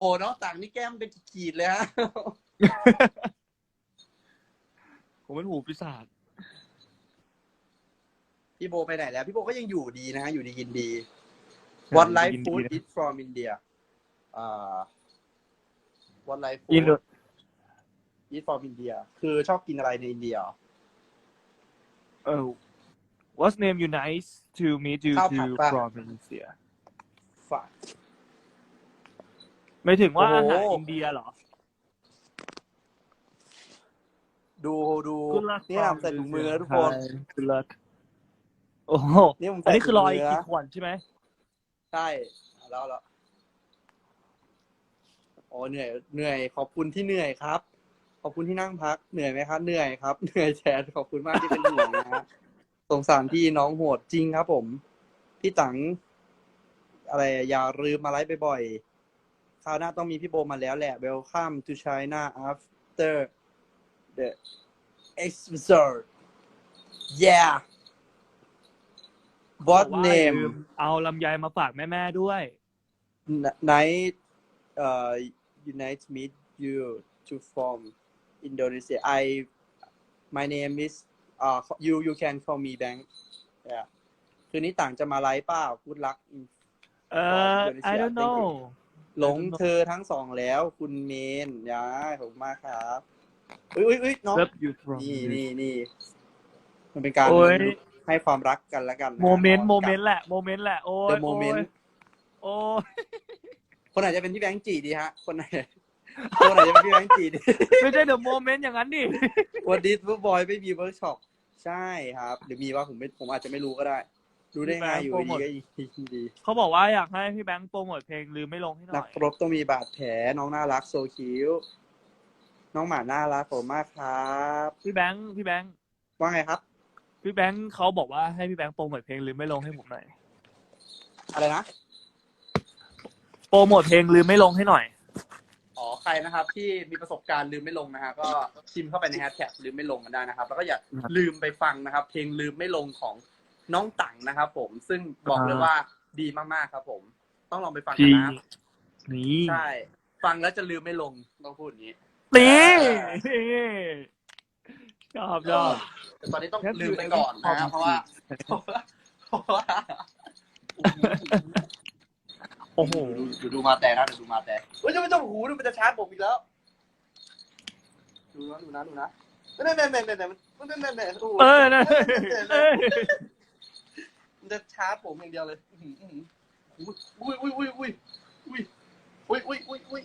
โอ้น้องต่างนี่แก้มเป็นขีดเลยฮะ ผมเป็นหูปีศาจพี่โบไปไหนแล้ว พี่โบก็ยังอยู่ดีนะฮะ อยู่ดีกินดี What life food is from India อ่า What life อิน food is from India คือชอบกินอะไรในอินเดียเหรอเออ What's name you nice to meet you ข้าว to ผัดปะ from Indonesia ฝาก ไม่ถึงว่าโอ้อาโหหารอินเดียเหรอ ดูดู Good luck นี่ผมใส่ถุงมือนะทุกคน Good luck โอ้โหนี่ผมอันใส่นี้คือรอยถุงมืขีดนะข่วนใช่ไหมใช่แล้วแล้วโอ้เหนื่อยเหนื่อย ขอบคุณที่เหนื่อยครับ ขอบคุณที่นั่งพักเหนื่อยไหมครับเหนื่อยครับ เหนื่อยแชร์ขอบคุณมากที่เป็นห่วงนะฮะสงสารพี่น้องโหดจริงครับผม พี่ตังอะไรอะอย่าลืมมาไลฟ์บ่อยๆ คราวหน้าต้องมีพี่โบมาแล้วแหละ Welcome to China after the episode yeah บ what อกว่า name ลืมเอาลำไยมาฝากแม่ๆด้วย night uh unite meet you to from Indonesia I my name is uh you you can call me Bank yeah คืนนี้ต่างจะมาไลฟ์เปล่า good luck in เออ I don't know หลงเธอทั้งสองแล้ว คุณเมนยาขอบคุณมากครับอุ้ยอุ้ยอุ้ยน้อง Love you from นี่นี่นี่มันเป็นการโอ้ย ให้ความรักกันแล้วกันนะโมเมนต์กับโมเมนต์แหละโมเมนต์แหละโอ้ย The moment โอ้ยคนไหนจะเป็นพี่แบงค์จีดีฮะ คนไหนคนไหนจะเป็นพี่แบงค์จีดีไม่ใช่เดอะโมเมนต์อย่างนั้นดิวันดิสฟุตบอยไม่มีเวิร์กช็อปใช่ครับหรือมีว่าผมไม่ผมอาจจะไม่รู้ก็ได้ รู้ได้ไงอยู่ดีก็ยินดี เขาบอกว่าอยากให้พี่แบงค์โปรโมทเพลงลืมไม่ลงให้หน่นัอกยรบต้องมีบาดแผลน้องน่ารักโซคิวน้องหมาน่ารักผมมากครับ พี่แบงค์พี่แบงค์ว่าไงครับ พี่แบงค์เขาบอกว่าให้พี่แบงค์โปรโมทเพลงลืมไม่ลงให้ผมหน่อยอะไรนะโปรโมทเพลงลืมไม่ลงให้หน่อยอ๋อใครนะครับ ที่มีประสบการณ์ลืมไม่ลงนะฮะก็พิมพ์เข้าไปในแฮชแท็กลืมไม่ลงกันได้นะครับ แล้วก็อย่าครับลืมไปฟังนะครับ เพลงลืมไม่ลงของ น้องตังนะครับผมซึ่งบอกเลยอ่าว่าดีมากๆครับผม ต้องลองไปฟังกัพี่นนะนี่ใช่ ฟังแล้วจะลืมไม่ลงต้องพูดอย่างนี้นี่ชอบชอบแต่ตอนนี้ต้องงั้นลืมไปก่อนนะฮะเพราะว่าเพราะว่าเพราะว่าโอ้โหดูดูดูมาแต่นะดูมาแต่เฮ้ยจะไม่ต้องหูดูมันจะชาร์จผมอีกแล้วดูนะดูนะดูนะเน่เน่เน่เน่เน่มันเน่เน่เน่โอ้โหเออนะเออมัน จะชาร์จผมอย่างเดียวเลยอุ้ยอุ้ยอุ้ยอุ้ยอุ้ยอุ้ยอุ้ยอุ้ยอุ้ยอุ้ย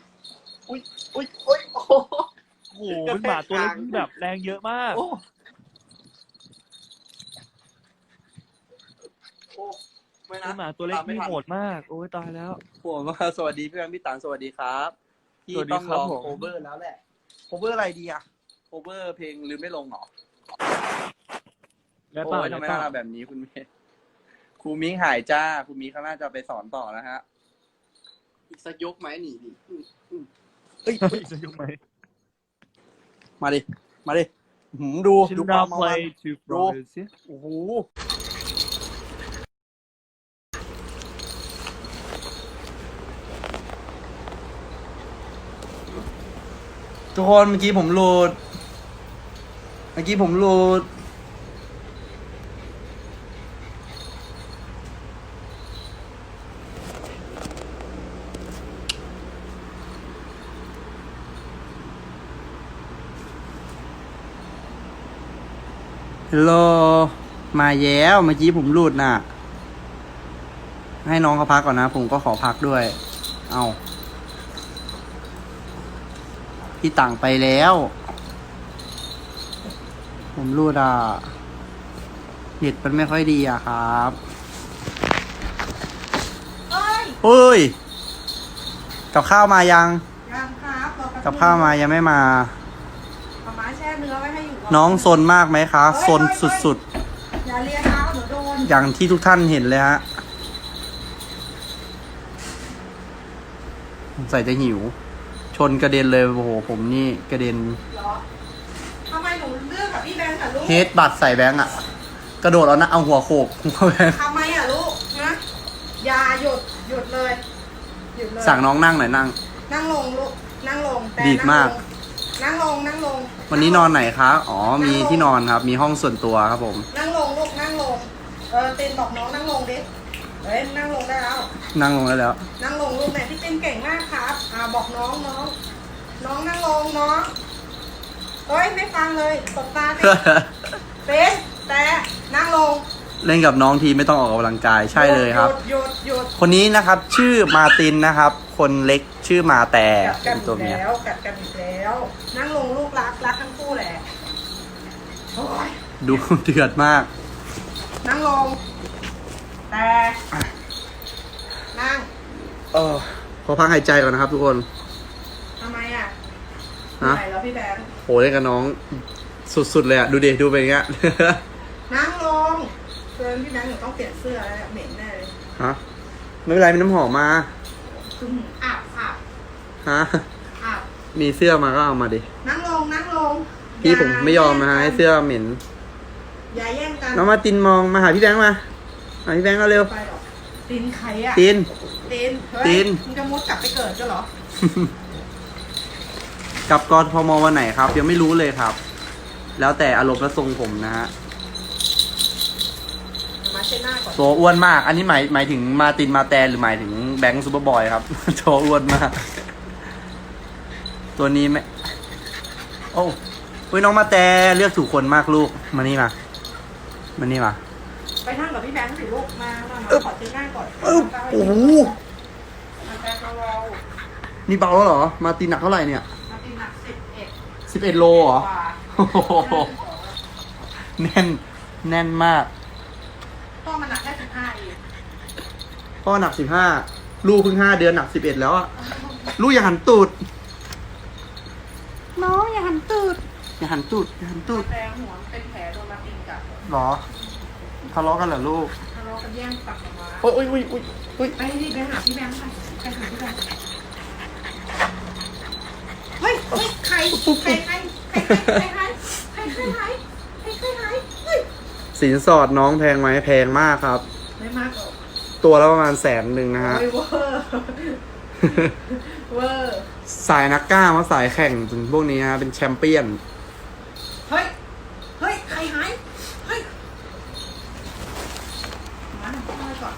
อุ้ยอุ้ยอุ้ยโอ้โหโอ้โหเป็นหมาตัวเล็กที่แบบแรงเยอะมาก โอ้โอ้ไม่นะเป็นหมาตัวเล็กไม่ที่โหดมาก โอ้ยตายแล้วผมว่าสวัสดีพี่แบงค์พี่ตังสวัสดีครับพี่สวัสดีต้องครัลบองโคเวอร์แล้วแหละโคเวอร์อะไรดีอะโคเวอร์เพลงลืมไม่ลงหรอแล้วเปล่าทำไมแล้วเปน่าล่าแบบนี้คุณเมย์ รูมิ้งหายจ้าครูมิ้งข้างหน้าจะไปสอนต่อนะฮะ อีกสักยกไหมหนีดิอืมอืมเฮ้ยเฮ้ยจะยุ่งไหม มาดิ มาดิหืมดูฉันดูคดาวามเพลมาย์ทูโปรเซียโอ้โหทุกคนเมื่อกี้ผมโหลดเมื่อกี้ผมโหลด ฮัลโหล มาแย้วเมื่อกี้ผมหลุดน่ะ ให้น้องเขาพักก่อนนะ ผมก็ขอพักด้วย เอาพี่ต่างไปแล้ว ผมรูดอะเน็ตมันไม่ค่อยดีอะครับเอ้ยเฮ้ย กับข้าวมายัง ยังครับรอแป๊กับข้าวมายังไม่มามาม้าแช่ เนื้อไว้ให้อยู่ก่น้องซนมากไหมคะซนสุดอย่าเลียเท้าเดี๋ยวโดนๆ อย่างที่ทุกท่านเห็นเลยฮะสงสัยจะหิว ชนกระเด็นเลยโอ้โหผมนี่กระเด็นเหรอทำไมหนูเลือกกับพี่แบงค์กับลูกเฮดบัตรใส่แบงค์อะกระโดดเอานะเอาหัวโขกหัวแบงค์ทำไมอะลูกนะอย่าหยุดหยุดเลยหยุดเลยสั่งน้องนั่งหน่อยนั่ง นั่งลงลูกนั่งลงแต่ดีมาก นั่งลงนั่งลงวันนี้นอนไหนคะอ๋อมีที่นอนครับ มีห้องส่วนตัวครับผม นั่งลงลูกนั่งลงเออตินบอกน้องนั่งลงดิเฮ้ยนั่งลงได้แล้วนั่งลงได้แล้ว นั่งลงลูกแม่พี่ตินเก่งมากครับอ่าบอกน้องน้อง น้องนั่งลงน้องเฮ้ยไม่ฟังเลยตบตาติเป็นแต่นั่งลง เล่นกับน้องทีไม่ต้องออกกำลังกายใช่เลยครับ หยุดหยุดหยุดคนนี้นะครับชื่อมาร์ตินนะครับ คนเล็กชื่อมาแต่กัดกัเป็นนอีตัวกเมียแล้วกัดกันอีกแล้ว นั่งลงลูกรักรักทั้งคู่แหละโอ้ยดู เดือดมาก นั่งลง แต่ นั่งเออขอพักหายใจก่อนนะครับ ทุกคนทำไมอะฮะไหนแล้วพี่แบงค์โหเล่นกับน้องสุดๆเลยอะดูดิดูเป็นอย่างเงี้ยนั่งลงเพื่อ นพี่แบงค์เดี๋ยวต้องเปลี่ยนเสื้อแล้วเนี่ยเหม็นแน่เลยฮะไม่เป็นไรมีน้ำหอมมาคืออาบอาบฮะอาบมีเสื้อมาก็เอามาดินั่งลงนั่งลงพี่ผมไม่ยอมนะฮะให้เสื้อเหม็นอย่าแย่งกันน้องมาตินมองมาหาพี่แบงค์มาหาพี่แบงค์ก็เร็วไปหรอกตีนใครอะติน ตีนเฮ้ยตีน มึงจะมุดกลับไปเกิดก็เหรอ กลับกรพมวันไหนครับ ยังไม่รู้เลยครับ แล้วแต่อารมณ์และทรงผมนะฮะ มาเช็ดหน้าก่อนตัวอ้วนมาก อันนี้หมายหมายถึงมาตินมาแตนหรือหมายถึงแบงค์ซูเปอร์บอยครับตัวอ้วนมาก ตัวนี้ไม่โอ้เฮ้ยน้องมาแต่เลือกถูกคนมากลูก มานี่มามานี่มาไปนั่งกับพี่แบงค์สิลูกมามามาอึ๊บขอเช็ดหน้าก่อนอึ๊บโอ้โหมาแบงค์เรานี่เบาแล้วเหรอ มาตินหนักเท่าไหร่เนี่ย มาตีหนักสิบเอ็ดสิบเอ็ดโลเหรอ กว่า โอ้โหแน่น แน่นมาก พ่อมันหนักแค่ สิบห้าเองพ่อหนักสิบห้าลูกเพิ่งห้าเดือนหนักสิบเอ็ดแล้วอะลูกอย่าหันตูดน้องอย่าหันตูดอย่าหันตูดอย่าหันตูดแทงหัวเป็นแผลโดนมาติงกัดหรอทะเลาะกันเหรอลูกทะเลาะกันแย่งตักออกมาโอ้ยโอ้ยโอ้ยโอ้ยโอ้ยไปดิไปหาพี่แบงค์ไปไปหาพี่แบงค์เฮ้ยเฮ้ยใครใครใครใครใครใครใครใครใครใคร สินสอดน้องแพงไหมแพงมากครับ ไม่มากหรอกตัวละประมาณแสนหนึ่งนะฮะโอ้ยเวอร์เวอร์สายนักกล้ามาสายแข่งถึงพวกนี้ฮะเป็นแชมเปี้ยน เฮ้ยเฮ้ยใครหายเฮ้ยมาหน่อยก่อน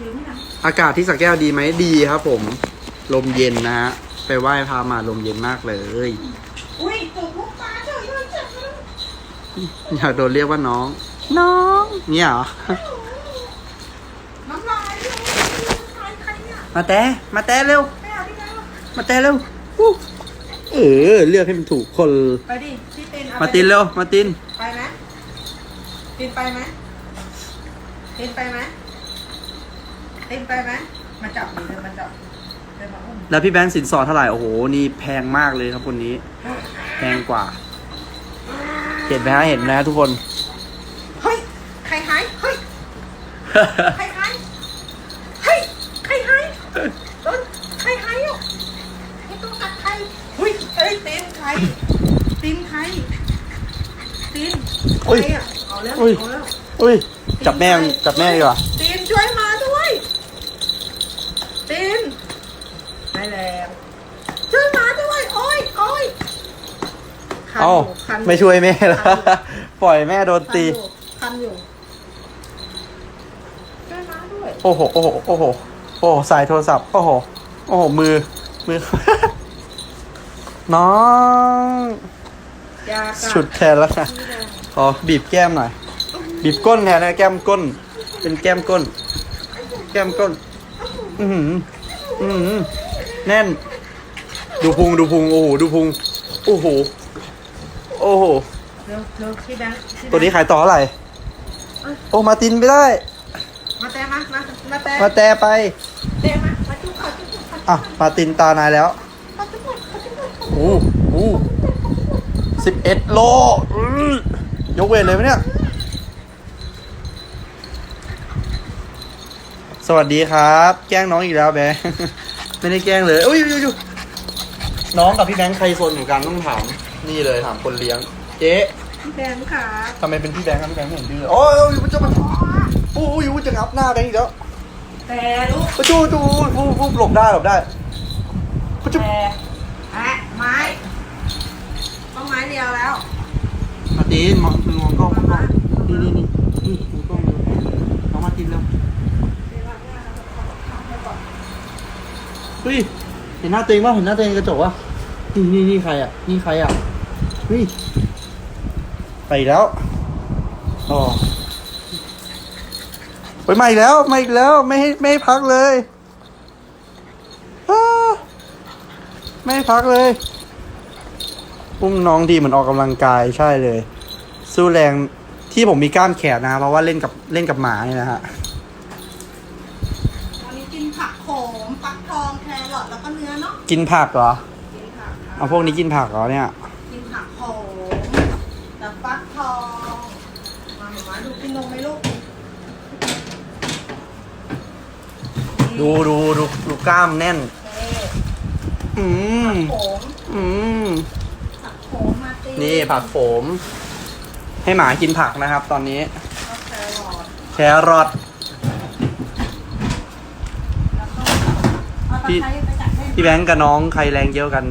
ยืมไม่ได้อากาศที่สักแก้วดีไหมดีครับผม ลมเย็นนะฮะ ไปไหว้พามาลมเย็นมากเลย อุ้ยจุกลูกตาเฉยเลยเจ็บเลย อยากโดนเรียกว่าน้อง น้องเนี่ยเหรอ น้ำลายเลยใครใครเนี่ยมาแต่มาแต่เร็ว ไปหาพี่แบงค์มาแต่เร็วอู้เออ เลือกให้มันถูกคน ไปดิพี่ตินเอามาไปตินเร็ว มาติน ไปไหมตินไปไหมตินไปไหมตินไปไหมมาจับดิเดินมาจับเดินมาอุ้มแล้วพี่แบงค์สินสอดเท่าไหร่ โอ้โห นี่แพงมากเลยครับคนนี้ แพงกว่า เห็นไหมฮะ เห็นไหมฮะทุกคน เฮ้ย ใครหาย เฮ้ย ใครหายเฮ้ยใครหายโดนใครหายอะไอ้ตัวกัดใครเฮ้ยเอ้ยตีนใครตีนใครตีนโอ้ยใครอะเอาแล้วโอ้ยเอาแล้วอุ้ยจับแม่มันจับแม่ดีกว่าตีนช่วยมาด้วยตีนได้แล้วช่วยมาด้วยโอ้ยโอ้ยคันเอ้ายู่คันอยู่ไม่ช่วยแม่แล้วปล่อยแม่โดนตี คันอยู่ช่วยมาด้วย โอ้โห โอ้โห โอ้โห โอ้โหสายโทรศัพท์ โอ้โห โอ้โห มือ มือ น้อง ยากัดฉุดแทนแล้วค่ะ ขอบีบแก้มหน่อย บีบก้นแทนนะแก้มก้น เป็นแก้มก้น แก้มก้น อือหือ อือหือ แน่น ดูพุง ดูพุง โอ้โห ดูพุง โอ้โห โอ้โห เร็วเร็วพี่แบงค์พี่แบงค์ตัวนี้ขายต่อเท่าไหร่ โอ้มาตินไม่ได้ มาแต่มามามาแต่มาแต่ไปเตะมามาจุ๊บมาจุ๊บมาจุ๊บอะมาตินตานายแล้วมาจุ๊บมาจุ๊บมาจุ๊บโอ้โหสิบเอ็ดโลอื้อยกเวทเลยไหมเนี่ย สวัสดีครับ แกล้งน้องอีกแล้วแบงค์ไม่ได้แกล้งเลยอุ้ยอยู่อยู่น้องกับพี่แบงค์ใครโซนอยู่กันต้องถาม นี่เลยถามคนเลี้ยง เจ๊พี่แบงค์ค่ะทำไมเป็นพี่แบงค์ครับพี่แบงค์ไม่เห็นดื้อเลยโอ้ยโอ้ยจะมาโอ้ยโอ้ยจะงับหน้าแบงค์อีกแล้วแต่ลูกโอ้ยจูจูฟูฟูหลบได้หลบได้แต่แอะไม้ต้องไม้เดียวแล้วมาร์ตินมองมองกล้องมองกล้องนี่นี่นี่นี่มองกล้องน้องมาร์ตินแล้วเฮ้ยเห็นหน้าตัวเองป่ะเห็นหน้าตัวเองในกระจกป่ะนี่นี่นี่ใครอะนี่ใครอะเฮ้ยไปอีกแล้วอ๋อ ไปมาอีกแล้วมาอีกแล้วไม่ให้ไม่ให้พักเลยอ้าไม่ให้พักเลย อุ้มน้องดีเหมือนออกกำลังกายใช่เลย สู้แรงที่ผมมีกล้ามแขนนะเพราะว่าเล่นกับเล่นกับหมาเนี่ยนะฮะวันนี้กินผักโขมฟักทองแครอทแล้วก็เนื้อเนาะกินผักเหรอกินผักค่ะเอาพวกนี้กินผักเหรอเนี่ย กินผักโขมแต่ฟักทอง มาหนูมาดูกินนมไหมลูก ดูดูดูดูกล้ามแน่นเอ๊ะอืมโขมอืม ผักโขมมาตีนี่ผักโขม ให้หมากินผักนะครับ ตอนนี้ก็แครอทแครอท แล้วก็เอาตะพี่ไคร้ไปจัดให้พี่แบงค์กับน้องใครแรงเยอะกัน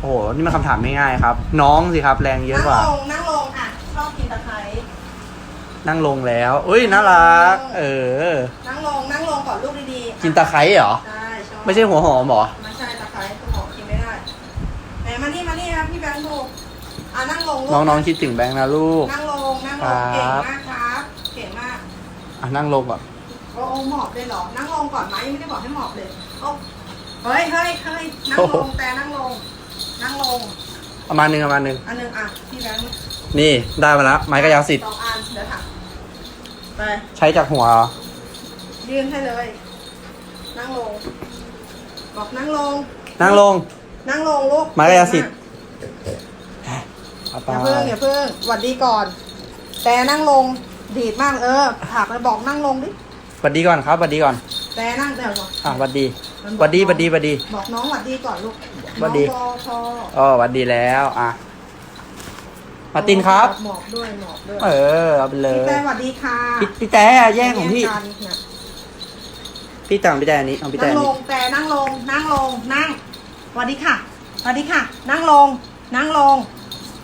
โอ้โห นี่มันคำถามไม่ง่ายครับ น้องสิครับ แรงเยอะกว่านั่งลงนั่งลงอะชอบกินตะไคร้นั่งลงแล้ว อุ้ยน่ารัก เออ นั่งลงนั่งลงก่อนลูกดีๆ กินตะไคร้เหรอ ใช่ชอบไม่ใช่หัวหอมเหรอ ไม่ใช่ตะไคร้ตัวหอมกินไม่ได้ไหนมานี่มานี่ครับพี่แบงค์ดูอะนั่งลงลูกน้องๆคิดถึงแบงค์นะลูก นั่งลงนั่งลงครัเก่งบมากครับ เก่งมากอะนั่งลงก่อนโอ้โอ้หมอบเลยเหรอ นั่งลงก่อนไหมยังไม่ได้บอกให้หมอบเลยโอ้เฮ้ยเฮ้ยเฮ้ยนั่งลงแต่นั่งลง นั่งลงประมาณหนึ่งประมาณหนึ่งอันหนึงอะพี่แบงค์นี่ได้มาแล้วไม้กระยาวสิทธิ์สองอันเดี๋ยวถักไปใช้จากหัวเหรอ ยื่นให้เลย นั่งลง บอกนั่งลง นั่งลง นั่งลงลูกไม้กายสิทธิ์เอาอไปย่าเพิ่งอย่าเพิ่งหวัดดีก่อน แต่นั่งลง ดีดมากเออถักเลยบอกนั่งลงดิ หวัดดีก่อนครับหวัดดีก่อน แต่นั่งเดี๋ยวบอกอะหวัดดีหวัดดีหวัดดีหวัดดี บอกน้องหวัดดีก่อนลูกหวัดดี น้องวอชออ๋อหวัดดีแล้ว อะ มาร์ตินครับ หมอบด้วยหมอบด้วยเออเอาไปเลพี่ย แต่หวัดดีค่ะพี่พี่แต่แย่งของพี่ เรียนกันเนี่ย พี่ตังพี่แต่อันนี้เอาพี่แต่นั่งอันลนี้งแต่นั่งลง นั่งลง นั่งสวัสดีค่ะสวัสดีค่ะ นั่งลง นั่งลง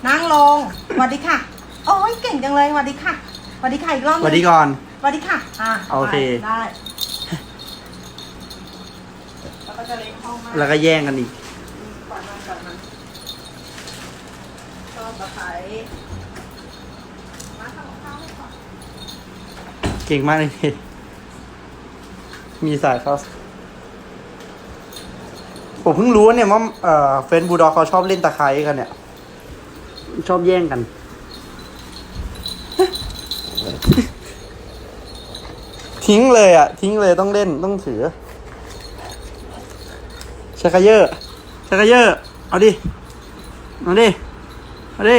นั่งลงสวัสดีค่ะ โอ้ยเก่งจังเลยสวัสดีค่ะสวัสดีค่ะอีกรอบหหนึ่งวัดดีก่อน สวัสดีค่ะ อะโอเค ไปได้แล้วก็จะเล็งห้องมากแล้วก็แย่งกันอีกก่อนมันก่อนมันชอบตะไคร้มาทำกับข้าวให้ก่อน เก่งมากเลยพี่ มีสายเขาผมเพิ่งรู้เนี่ยว่าเอ่อเฟนบูลดอกเขาชอบเล่นตะไคร้กันเนี่ย ชอบแย่งกัน ทิ้งเลยอะ ทิ้งเลยต้องเล่นต้องถือชักกะเยอะชักกะเยอะเอาดิ เอาดิ เอาดิ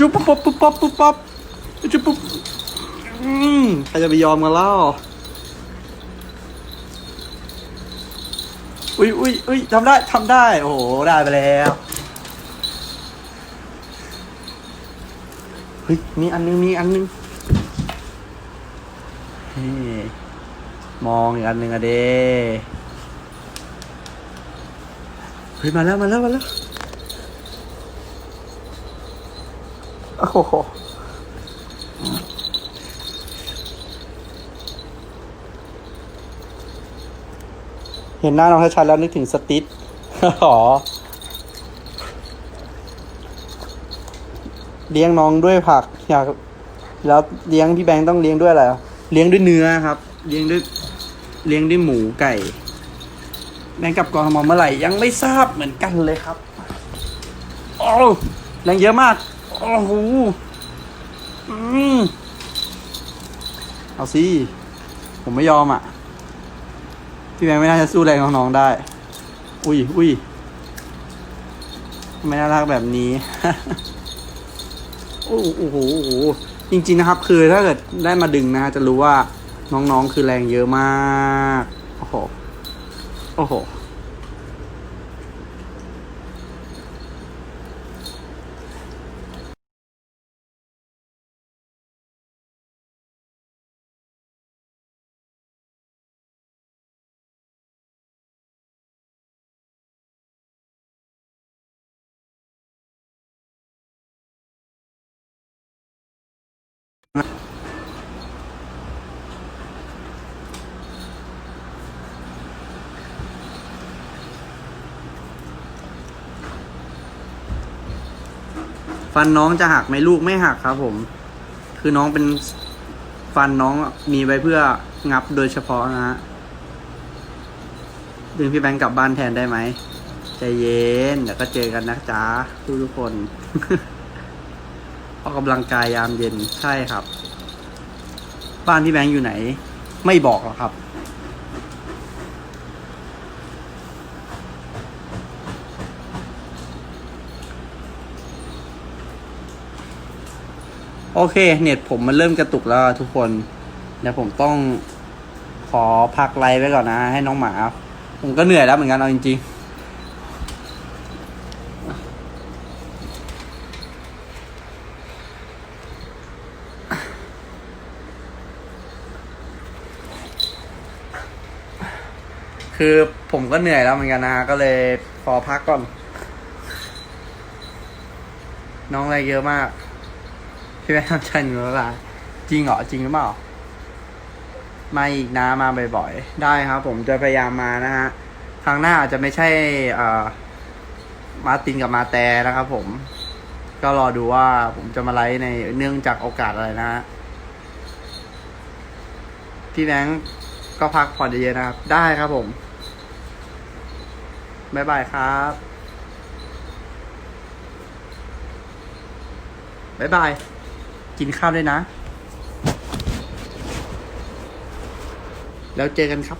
ชุบปุ๊บปุ๊บปุ๊บปุ๊บปุ๊บปุ๊บชุบปุ๊บอื มใครจะไปยอมกันเล่า อุ้ยอุ้ยอุ้ยทำได้ทำได้ โอ้โห ได้ไปแล้ว เฮ้ย มีอันนึง มีอันนึงนี่มองอีกอันหนึ่งอะเด้เฮ้ย มาแล้ว มาแล้ว มาแล้ว โอ้โห เห็นหน้าน้องชัดๆแล้วนึกถึงสติ๊ดอ๋อเลี้ยงน้องด้วยผักอยากแล้วเลี้ยงพี่แบงค์ต้องเลี้ยงด้วยอะไรอะเลี้ยงด้วยเนื้อครับ เลี้ยงด้วยเลี้ยงด้วยหมูไก่ แบงค์กับกองทมเมื่อไหร่ยังไม่ทราบเหมือนกันเลยครับโอ้แรงเยอะมากโอ้โหอืมเอาสิผมไม่ยอมอะ พี่แบงค์ไม่น่าจะสู้แรงน้องๆได้ อุ้ยอุ้ยไม่น่ารักแบบนี้โอ้โหโอ้โหโอ้โห จริง ๆ นะครับ คือถ้าเกิดได้มาดึงนะฮะจะรู้ว่าน้องๆ คือแรงเยอะมาก โอ้โห โอ้โห ฟันน้องจะหักไหมลูกไม่หักครับ ผม คือน้องเป็นฟันน้องมีไว้เพื่องับโดยเฉพาะนะฮะดึงพี่แบงค์กลับบ้านแทนได้ไหมใจเย็นเดี๋ยวก็เจอกันนะจ๊ะทุกทุกคนออกกำลังกายยามเย็นใช่ครับ บ้านพี่แบงค์อยู่ไหน ไม่บอกหรอกครับ โอเค เน็ตผมมันเริ่มกระตุกแล้วทุกคน เดี๋ยวผมต้องขอพักไลฟ์ไว้ก่อนนะ ให้น้องหมา ผมก็เหนื่อยแล้วเหมือนกันเอาจริงๆคือผมก็เหนื่อยแล้วเหมือนกันนะก็เลยขอพักก่อน น้องอะไรเยอะมาก พี่แม่ทำใจหนูแล้วล่ะจริงเหรอจริงหรือเปล่ามาอีกนะมาบ่อยๆ ได้ครับ ผมจะพยายามมานะฮะครั้งหน้าอาจจะไม่ใช่เอ่อมาตินกับมาแต่นะครับ ผม ก็รอดูว่าผมจะมาไลฟ์ในเนื่องจากโอกาสอะไรนะฮะพี่แบงก์ก็พักผ่อนเยอะๆนะครับ ได้ครับผมบ๊ายบายครับบ๊ายบาย กินข้าวด้วยนะ แล้วเจอกันครับ